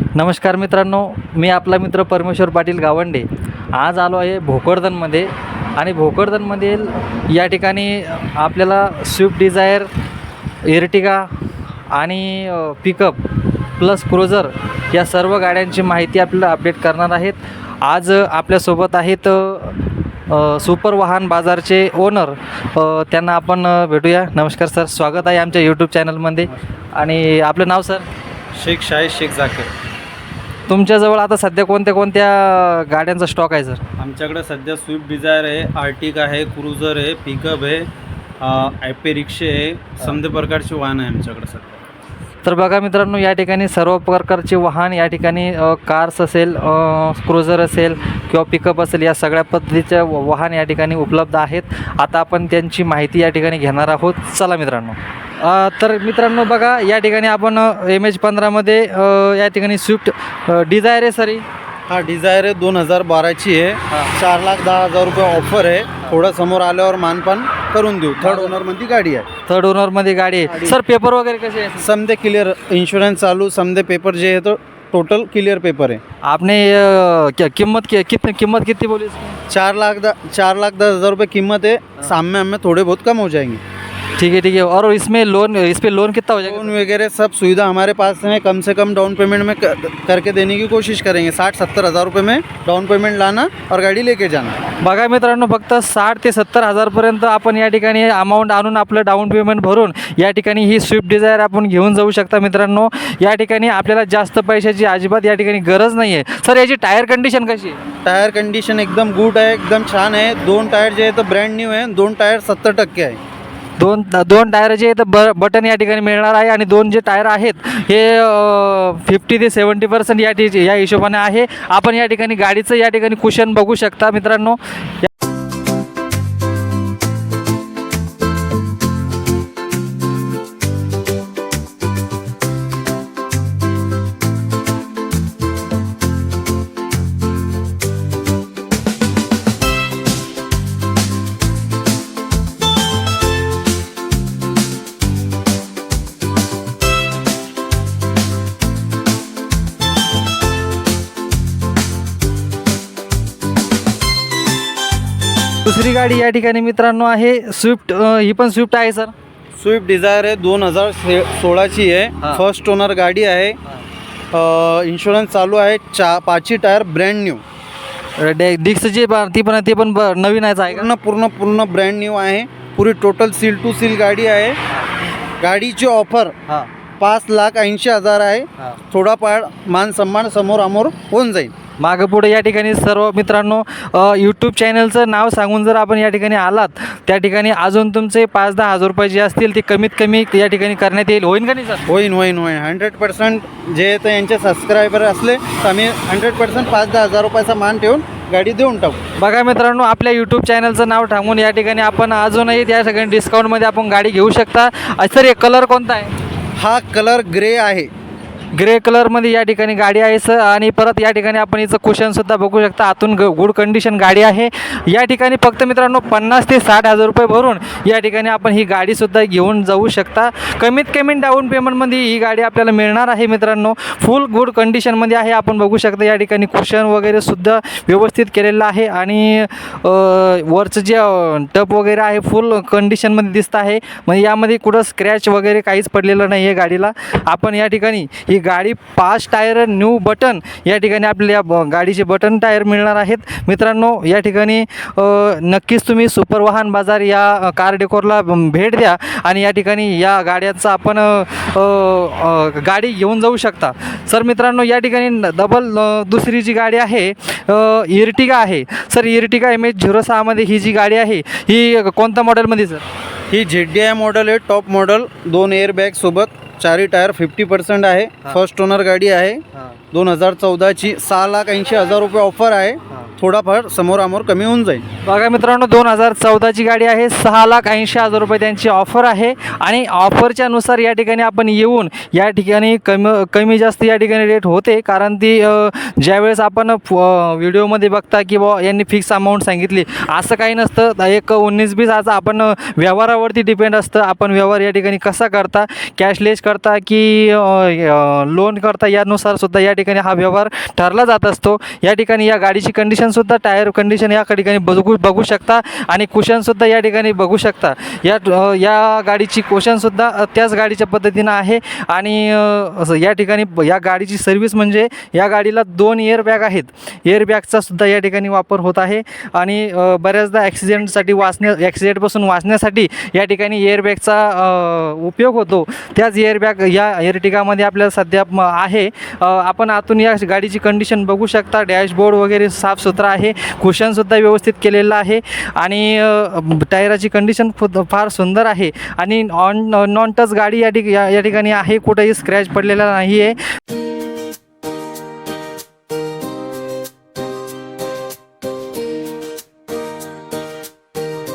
नमस्कार मित्रांनो मी आपला मित्र परमेश्वर पाटील गावंडे. आज आलो आहे भोकरदनमध्ये आणि भोकरदनमधील या ठिकाणी आपल्याला स्विफ्ट डिझायर एर्टिगा आणि पिकअप प्लस क्रोझर या सर्व गाड्यांची माहिती आपल्याला अपडेट करणार आहेत. आज आपल्यासोबत आहेत सुपर वाहन बाजारचे ओनर त्यांना आपण भेटूया. नमस्कार सर स्वागत आहे आमच्या यूट्यूब चॅनलमध्ये. आणि आपलं नाव सर? शेख शाहीद शेख जाकीर. तुमच्याजवळ आता सध्या कोणत्या कोणत्या गाड्यांचा स्टॉक आहे सर आमच्याकडे सध्या स्विफ्ट डिझायर आहे आर्टिका आहे क्रुझर आहे पिकअप आहे ॲपे रिक्षे आहे समजे प्रकारचे वाहन आहे आमच्याकडे सध्या. तर बघा मित्रांनो या ठिकाणी सर्व प्रकारचे वाहन या ठिकाणी कार्स असेल क्रुझर असेल किंवा पिकअप असेल या सगळ्या पद्धतीच्या वाहन या ठिकाणी उपलब्ध आहेत. आता आपण त्यांची माहिती या ठिकाणी घेणार आहोत. चला मित्रांनो. तर मित्रांनो बघा या ठिकाणी आपण एम एच पंधरामध्ये या ठिकाणी स्विफ्ट डिझायर आहे सर ही. डिझायर आहे दोन हजार बाराची आहे. चार लाख दहा हजार रुपये ऑफर आहे. थोडं समोर आल्यावर मानपान करून देऊ. थर्ड ओनरमध्ये गाडी आहे. थर्ड ओनरमध्ये गाडी आहे. सर पेपर वगैरे कसे आहे समजे क्लिअर इन्शुरन्स चालू समजे पेपर जे आहे तो टोटल क्लिअर पेपर है आपने अ, क्या कीमत की- कितनी कीमत कितनी बोली इसकी? चार लाख द, चार लाख दस हज़ार रुपये कीमत है. सामने हमें थोड़े बहुत कम हो जाएंगे. ठीक है ठीक है। और इसमें लोन इस पे लोन कितना हो जाएगा? लोन वगैरह सब सुविधा हमारे पास है कम से कम डाउन पेमेंट में कर, करके देने की कोशिश करेंगे। साठ सत्तर हज़ार रुपये में डाउन पेमेंट लाना और गाड़ी लेके जाना। बघा मित्रांनो फक्त साठ ते सत्तर हजारपर्यंत आपण या ठिकाणी अमाऊंट आणून आपलं डाऊन पेमेंट भरून या ठिकाणी ही स्विफ्ट डिझायर आपण घेऊन जाऊ शकता मित्रांनो. या ठिकाणी आपल्याला जास्त पैशाची अजिबात या ठिकाणी गरज नाही आहे सर याची टायर कंडिशन कशी आहे? टायर कंडीशन एकदम गुड है एकदम छान है दोन टायर जो है तो ब्रँड न्यू है दोन टायर सत्तर टक्के आहे. दोन दोन टायर जे आहेत ब बटन या ठिकाणी मिळणार आहे आणि दोन जे टायर आहेत हे फिफ्टी ते सेवन्टी पर्सेंट या टी या हिशोबाने आहे. आपण या ठिकाणी गाडीचं या ठिकाणी कुशन बघू शकता मित्रांनो. दुसरी गाडी या ठिकाणी मित्रांनो आहे. स्विफ्ट ही पण स्विफ्ट आहे सर स्विफ्ट डिझायर आहे. दोन हजार से सोळाची. आहे. फर्स्ट ओनर गाडी आहे. इन्शुरन्स चालू आहे. चा पाचही टायर ब्रँड न्यू डिक्स जे ती पण ती पण नवीन आहे पूर्ण पूर्ण पूर्ण ब्रँड न्यू आहे. पुरी टोटल सील टू सील गाडी आहे. गाडीची ऑफर पाच लाख ऐंशी हजार आहे. थोडा पाड मान सन्मान समोर अमोर होऊन जाईल. मागं पुढे या ठिकाणी सर्व मित्रांनो यूट्यूब चॅनलचं नाव सांगून जर आपण या ठिकाणी आलात त्या ठिकाणी अजून तुमचे पाच दहा हजार रुपये जे असतील ते कमीत कमी या ठिकाणी करण्यात येईल. होईन का नाही सर? होईन होईन होईन. हंड्रेड पर्सेंट जे तर यांचे सबस्क्रायबर असले तर आम्ही हंड्रेड पर्सेंट पाच दहा हजार रुपयाचा मान ठेवून गाडी देऊन टाकू. बघा मित्रांनो आपल्या यूट्यूब चॅनलचं नाव सांगून या ठिकाणी आपण अजूनही त्या सगळ्या डिस्काउंटमध्ये आपण गाडी घेऊ शकता. सर एक कलर कोणता आहे? हा कलर ग्रे आहे. ग्रे कलरमध्ये या ठिकाणी गाडी आहे सर आणि परत या ठिकाणी आपण हिचं कुशनसुद्धा बघू शकता. आतून ग गुड कंडिशन गाडी आहे. या ठिकाणी फक्त मित्रांनो पन्नास ते साठ हजार रुपये भरून या ठिकाणी आपण ही गाडीसुद्धा घेऊन जाऊ शकता. कमीत कमी डाऊन पेमेंटमध्ये ही गाडी आपल्याला मिळणार आहे मित्रांनो. फुल गुड कंडिशनमध्ये आहे. आपण बघू शकता या ठिकाणी कुशन वगैरे सुद्धा व्यवस्थित केलेलं आहे. आणि वरचं जे टप वगैरे आहे फुल कंडिशनमध्ये दिसत आहे. म्हणजे यामध्ये कुठं स्क्रॅच वगैरे काहीच पडलेलं नाही आहे गाडीला. आपण या ठिकाणी ही ही गाडी पाच टायर न्यू बटन या ठिकाणी आपल्या ब- गाडीचे बटन टायर मिळणार आहेत. मित्रांनो या ठिकाणी नक्कीच तुम्ही सुपर वाहन बाजार या कार डेकोरला भेट द्या आणि या ठिकाणी या गाड्याचा आपण गाडी घेऊन जाऊ शकता. सर मित्रांनो या ठिकाणी डबल दुसरी जी गाडी आहे इर्टिगा आहे. Sir Ertiga M H zero सहामध्ये ही जी गाडी आहे ही कोणत्या मॉडेलमध्ये सर? ही झेड डी आय मॉडेल आहे टॉप मॉडल दोन एअर चारही टायर फिफ्टी पर्सेंट आहे. फर्स्ट ओनर गाडी आहे. दोन हजार चौदाची सहा लाख ऐंशी हजार रुपये ऑफर आहे. थोडाफार समोरामोर कमी होऊन जाईल. बघा मित्रांनो दोन हजार चौदाची गाडी आहे. सहा लाख ऐंशी हजार रुपये त्यांची ऑफर आहे. आणि ऑफरच्या नुसार या ठिकाणी आपण येऊन या ठिकाणी कमी कमी जास्त या ठिकाणी रेट होते. कारण ती ज्यावेळेस आपण व्हिडिओमध्ये बघता की बुवा यांनी फिक्स अमाऊंट सांगितली. असं काही नसतं. एक उन्नीस बीस आज आपण व्यवहारावरती डिपेंड असतं. आपण व्यवहार या ठिकाणी कसा करता? कॅशलेस करता की लोन करता? यानुसार सुद्धा या ठिकाणी हा व्यवहार ठरला जात असतो. या ठिकाणी या गाडीची कंडिशनसुद्धा टायर कंडिशन या ठिकाणी बघू बघू शकता आणि कुशनसुद्धा या ठिकाणी बघू शकता. या या गाडीची कुशनसुद्धा त्याच गाडीच्या पद्धतीनं आहे आणि या ठिकाणी या गाडीची सर्व्हिस म्हणजे या गाडीला दोन एअरबॅग आहेत. एअरबॅगचा सुद्धा या ठिकाणी वापर होत आहे आणि बऱ्याचदा ॲक्सिडेंटसाठी वाचण्या ॲक्सिडेंटपासून वाचण्यासाठी या ठिकाणी एअरबॅगचा उपयोग होतो. त्याच एअरबॅग या एअरटिकामध्ये आपल्याला सध्या म- आहे. आपण आपण आतून या गाडीची कंडिशन बघू शकता. डॅशबोर्ड वगैरे साफसुथरा आहे. कुशनसुद्धा व्यवस्थित केलेलं आहे. आणि टायराची कंडिशन खूप फार सुंदर आहे. आणि ऑन नॉन टच गाडी या ठिक या या ठिकाणी आहे. कुठेही स्क्रॅच पडलेला नाही आहे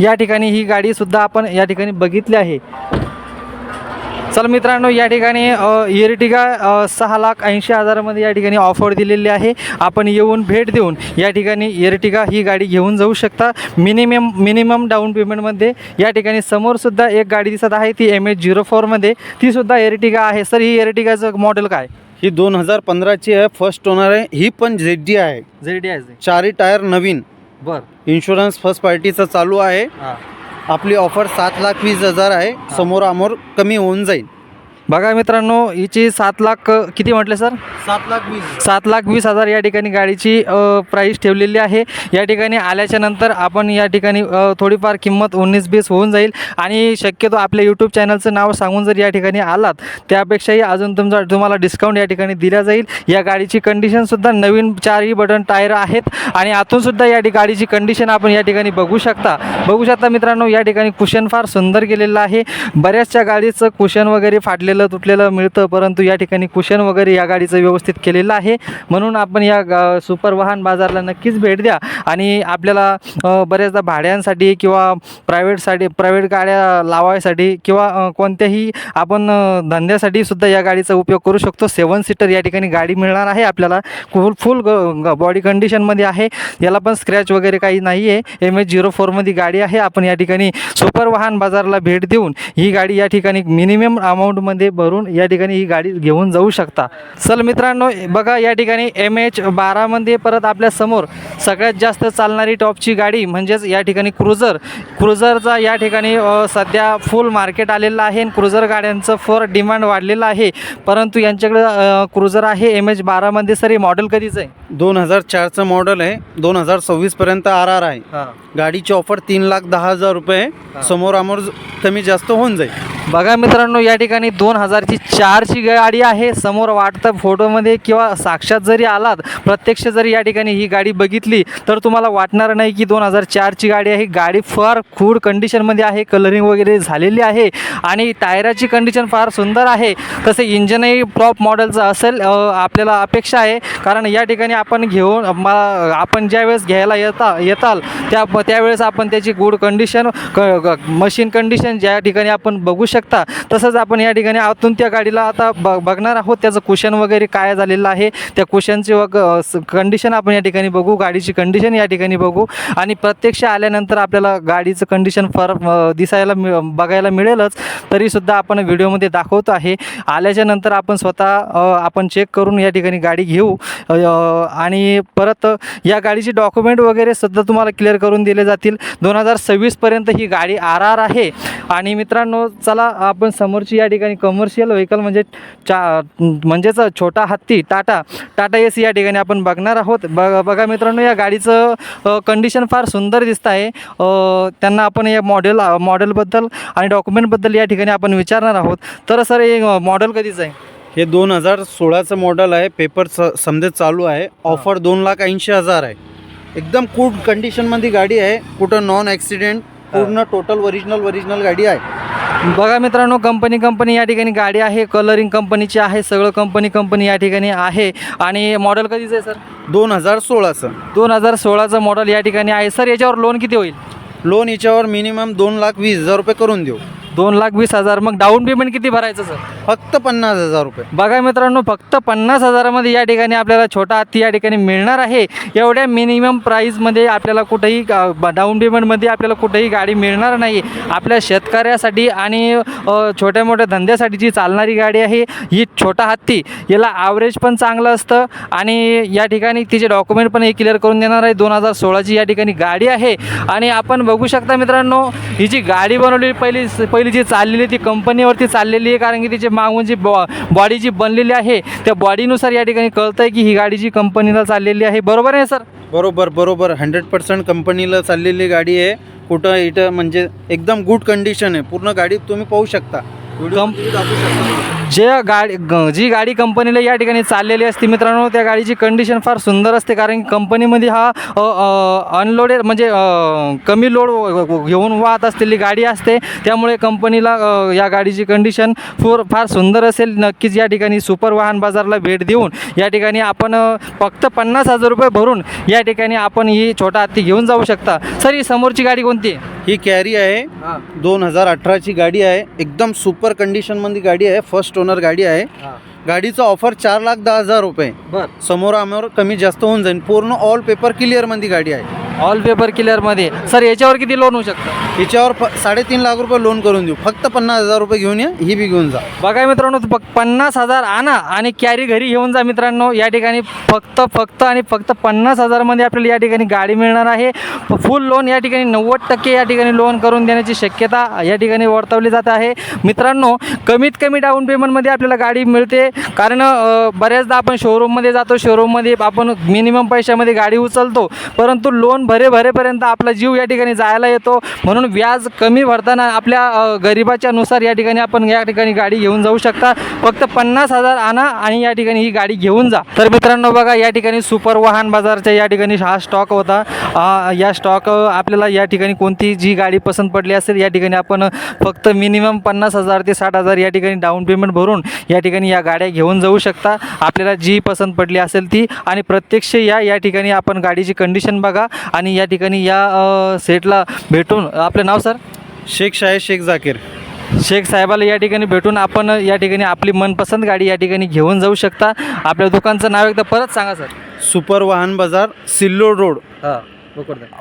या ठिकाणी ही गाडीसुद्धा आपण या ठिकाणी बघितली आहे. चला मित्रांनो या ठिकाणी इयरिटिगा अ, सहा लाख ऐंशी हजारामध्ये या ठिकाणी ऑफर दिलेली आहे. आपण येऊन भेट देऊन या ठिकाणी इयरिटिगा ही गाडी घेऊन जाऊ शकता. मिनिमम मिनिमम डाऊन पेमेंटमध्ये या ठिकाणी समोरसुद्धा एक गाडी दिसत आहे. ती एम एच झिरो फोरमध्ये तीसुद्धा एरिटिगा आहे. सर ही एरिटिगाचं मॉडेल काय? ही दोन हजार पंधराची आहे. फर्स्ट ओनर आहे. ही पण झेड डी आहे. झेड डी आहे. चारही टायर नवीन. बरं. इन्शुरन्स फर्स्ट पार्टीचा चालू आहे. आपली ऑफर सात लाख वीस हजार आहे. समोरामोर कमी होऊन जाईल. बघा मित्रांनो हिची सात लाख किती म्हटले सर? सात लाख वीस. सात लाख वीस हजार या ठिकाणी गाडीची प्राईस ठेवलेली आहे. या ठिकाणी आल्याच्यानंतर आपण या ठिकाणी थोडीफार किंमत उन्नीस बीस होऊन जाईल. आणि शक्यतो आपल्या यूट्यूब चॅनलचं नाव सांगून जर या ठिकाणी आलात त्यापेक्षाही अजून तुमचा तुम्हाला डिस्काउंट या ठिकाणी दिला जाईल. या गाडीची कंडिशनसुद्धा नवीन चारही बटन टायर आहेत. आणि आतूनसुद्धा या गाडीची कंडिशन आपण या ठिकाणी बघू शकता. बघू शकता मित्रांनो या ठिकाणी कुशन फार सुंदर केलेलं आहे. बऱ्याचशा गाडीचं कुशन वगैरे फाटलेलं तुटलेलं मिळतं परंतु या ठिकाणी कुशन वगैरे या गाडीचं व्यवस्थित केलेलं आहे. म्हणून आपण या गा सुपर वाहन बाजारला नक्कीच भेट द्या. आणि आपल्याला बऱ्याचदा भाड्यांसाठी किंवा प्रायव्हेटसाठी प्रायव्हेट गाड्या लावायसाठी किंवा कोणत्याही आपण धंद्यासाठी सुद्धा या गाडीचा उपयोग करू शकतो. सेवन सीटर या ठिकाणी गाडी मिळणार आहे आपल्याला. फुल फुल बॉडी कंडिशनमध्ये आहे. याला पण स्क्रॅच वगैरे काही नाही आहे एम एच झिरो फोरमध्ये गाडी आहे. आपण या ठिकाणी सुपर वाहन बाजारला भेट देऊन ही गाडी या ठिकाणी मिनिमम अमाऊंटमध्ये भरून या ठिकाणी ही गाडी घेऊन जाऊ शकता. चल मित्रांनो बघा या ठिकाणी एम एच बारामध्ये परत आपल्यासमोर सगळ्यात जास्त चालणारी टॉपची गाडी म्हणजेच या ठिकाणी क्रुझर. क्रुझरचा या ठिकाणी सध्या फुल मार्केट आलेलं आहे आणि क्रुझर गाड्यांचं फर डिमांड वाढलेलं आहे. परंतु यांच्याकडं क्रुझर आहे. एम एच बारामध्ये सर हे मॉडेल कधीचं आहे? दोन हजार चारचं मॉडेल आहे. दोन हजार सव्वीसपर्यंत आर आर आहे. गाडीची ऑफर तीन लाख दहा हजार रुपये. समोरामोर कमी जास्त होऊन जाईल. बघा मित्रांनो या ठिकाणी दोन हजारची चारची गाडी आहे. समोर वाटतं फोटोमध्ये किंवा साक्षात जरी आलात प्रत्यक्ष जरी या ठिकाणी ही गाडी बघितली तर तुम्हाला वाटणार नाही की दोन हजार चारची गाडी आहे. गाडी फार खूड कंडिशनमध्ये आहे. कलरिंग वगैरे झालेली आहे आणि टायराची कंडिशन फार सुंदर आहे. तसे इंजनही टॉप मॉडेलचं असेल आपल्याला अपेक्षा आहे. कारण या ठिकाणी आपण घेऊन आपण ज्यावेळेस घ्यायला येता येताल त्या त्यावेळेस आपण त्याची गुड कंडिशन क मशीन कंडिशन ज्या ठिकाणी आपण बघू शकता तसंच आपण या ठिकाणी आतून त्या गाडीला आता ब बघणार आहोत त्याचं कुशन वगैरे काय झालेलं आहे. त्या कुशनची वग कंडिशन आपण या ठिकाणी बघू गाडीची कंडिशन या ठिकाणी बघू. आणि प्रत्यक्ष आल्यानंतर आपल्याला गाडीचं कंडिशन फरक दिसायला मि बघायला मिळेलच. तरीसुद्धा आपण व्हिडिओमध्ये दाखवतो आहे. आल्याच्यानंतर आपण स्वतः आपण चेक करून या ठिकाणी गाडी घेऊ. आणि परत या गाडीची डॉक्युमेंट वगैरे सुद्धा तुम्हाला क्लिअर करून दिले जातील. दोन हजार सव्वीसपर्यंत ही गाडी आर आर आहे. आणि मित्रांनो चला आपण समोरची या ठिकाणी कम कमर्शियल व्हेकल म्हणजे चा म्हणजेच छोटा हत्ती टाटा टाटा एस या ठिकाणी आपण बघणार आहोत. बघ बघा मित्रांनो या गाडीचं कंडिशन फार सुंदर दिसत आहे. त्यांना आपण या मॉडेल मॉडेलबद्दल आणि डॉक्युमेंटबद्दल या ठिकाणी आपण विचारणार आहोत. तर सर हे मॉडेल कधीचं आहे? हे दोन हजार सोळाचं मॉडेल आहे. पेपर स समजे चालू आहे. ऑफर दोन लाख ऐंशी हजार आहे. एकदम गुड कंडिशनमध्ये गाडी आहे. कुठं नॉन ॲक्सिडेंट पूर्ण टोटल ओरिजिनल ओरिजिनल गाडी आहे. बघा मित्रांनो कंपनी कंपनी या ठिकाणी गाडी आहे. कलरिंग कंपनीची आहे. सगळं कंपनी कंपनी या ठिकाणी आहे. आणि मॉडेल कधीच आहे सर दोन हजार सोळाचं. दोन हजार सोळाचं मॉडेल या ठिकाणी आहे. सर याच्यावर लोन किती होईल? लोन याच्यावर मिनिमम दोन लाख वीस हजार रुपये करून देऊ. दोन लाख वीस हजार. मग डाऊन पेमेंट किती भरायचं सर फक्त पन्नास हजार रुपये. बघा मित्रांनो फक्त पन्नास हजारामध्ये या ठिकाणी आपल्याला छोटा हत्ती या ठिकाणी मिळणार आहे. एवढ्या मिनिमम प्राईजमध्ये आपल्याला कुठेही डाऊन पेमेंटमध्ये आपल्याला कुठेही गाडी मिळणार नाही. आपल्या शेतकऱ्यासाठी आणि छोट्या मोठ्या धंद्यासाठी जी चालणारी गाडी आहे ही छोटा हत्ती. याला ॲव्हरेज पण चांगलं असतं आणि या ठिकाणी तिचे डॉक्युमेंट पण हे क्लिअर करून देणार आहे. दोन हजार सोळाची या ठिकाणी गाडी आहे. आणि आपण बघू शकता मित्रांनो ही जी गाडी बनवली पहिली पहिली जी चाललेली ती कंपनीवरती चाललेली आहे कारण की तिची मागून जी बॉ बॉडी जी बनलेली आहे त्या बॉडीनुसार या ठिकाणी कळतं आहे की ही गाडी जी कंपनीला चाललेली आहे. बरोबर आहे सर? बरोबर बरोबर. हंड्रेड पर्सेंट कंपनीला चाललेली गाडी आहे. कुठं इथं म्हणजे एकदम गुड कंडिशन आहे. पूर्ण गाडी तुम्ही पाहू शकता. कम- जे गाडी ग- जी गाडी कंपनीला या ठिकाणी चाललेली असते मित्रांनो त्या गाडीची कंडिशन फार सुंदर असते कारण कंपनीमध्ये हा अनलोडेड म्हणजे कमी लोड घेऊन वाहत असलेली गाडी असते. त्यामुळे कंपनीला या गाडीची कंडिशन फोर फार सुंदर असेल. नक्कीच या ठिकाणी सुपर वाहन बाजारला भेट देऊन या ठिकाणी आपण फक्त पन्नास हजार रुपये भरून या ठिकाणी आपण ही छोटा हत्ती घेऊन जाऊ शकता. सर ही समोरची गाडी कोणती? आहे ही कॅरी आहे. दोन हजार अठराची गाडी आहे. एकदम सुपर कंडिशनमध्ये गाडी आहे. फर्स्ट ओनर गाडी आहे. गाडीचं ऑफर चार लाख दहा हजार रुपये. बर. समोर आम्हावर कमी जास्त होऊन जाईल. पूर्ण ऑल पेपर क्लिअरमध्ये गाडी आहे. ऑल पेपर क्लिअरमध्ये सर याच्यावर किती लोन होऊ शकतं? हिच्यावर प साडेतीन लाख रुपये लोन करून देऊ. फक्त पन्नास हजार रुपये घेऊन या ही बी घेऊन जा. बघा मित्रांनो पन्नास हजार आणा आणि कॅरी घरी घेऊन जा मित्रांनो. या ठिकाणी फक्त फक्त आणि फक्त पन्नास हजारमध्ये आपल्याला या ठिकाणी गाडी मिळणार आहे. फुल लोन या ठिकाणी नव्वद टक्के या ठिकाणी लोन करून देण्याची शक्यता या ठिकाणी वर्तवली जात आहे. मित्रांनो कमीत कमी डाऊन पेमेंटमध्ये आपल्याला गाडी मिळते. कारण बऱ्याचदा आपण शोरूममध्ये जातो शोरूममध्ये आपण मिनिमम पैशामध्ये गाडी उचलतो परंतु लोन भरे भरेपर्यंत आपला जीव या ठिकाणी जायला येतो म्हणून व्याज कमी भरताना आपल्या गरिबाच्यानुसार गरिबाच्या नुसार या ठिकाणी आपण या ठिकाणी गाडी घेऊन जाऊ शकता फक्त पन्नास हजार आणा आणि या ठिकाणी ही गाडी घेऊन जा तर मित्रांनो बघा या ठिकाणी सुपर वाहन बाजारच्या या ठिकाणी हा स्टॉक होता या स्टॉक आपल्याला या ठिकाणी कोणती जी गाडी पसंत पडली असेल या ठिकाणी आपण फक्त मिनिमम पन्नास हजार ते साठ हजार या ठिकाणी डाऊन पेमेंट भरून या ठिकाणी या गाड्या घेऊन जाऊ शकता. आपल्याला जी पसंत पडली असेल ती आणि प्रत्यक्ष या या ठिकाणी आपण गाडीची कंडिशन बघा आणि या ठिकाणी या सेटला भेटून आपलं नाव सर शेख शाहे शेख जाकीर. शेख साहेबाला या ठिकाणी भेटून आपण या ठिकाणी आपली मनपसंत गाडी या ठिकाणी घेऊन जाऊ शकता. आपल्या दुकानचं नाव एकदा परत सांगा सर सुपर वाहन बाजार सिल्लोड रोड. हां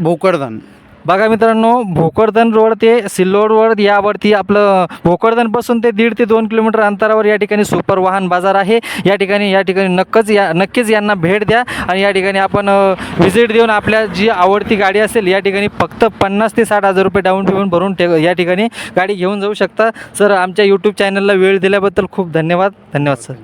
भोकरदान. बघा मित्रांनो भोकरदन रोड ते सिल्लोड रोड यावरती आपलं भोकरदनपासून ते दीड ते दोन किलोमीटर अंतरावर या ठिकाणी सुपर वाहन बाजार आहे. या ठिकाणी या ठिकाणी नक्कच या नक्कीच यांना भेट द्या आणि या ठिकाणी आपण व्हिजिट देऊन आपल्या जी आवडती गाडी असेल या ठिकाणी फक्त पन्नास ते साठ हजार रुपये डाऊन पेमेंट भरून ठे या ठिकाणी गाडी घेऊन जाऊ शकता. सर आमच्या यूट्यूब चॅनलला वेळ दिल्याबद्दल खूप धन्यवाद. धन्यवाद सर.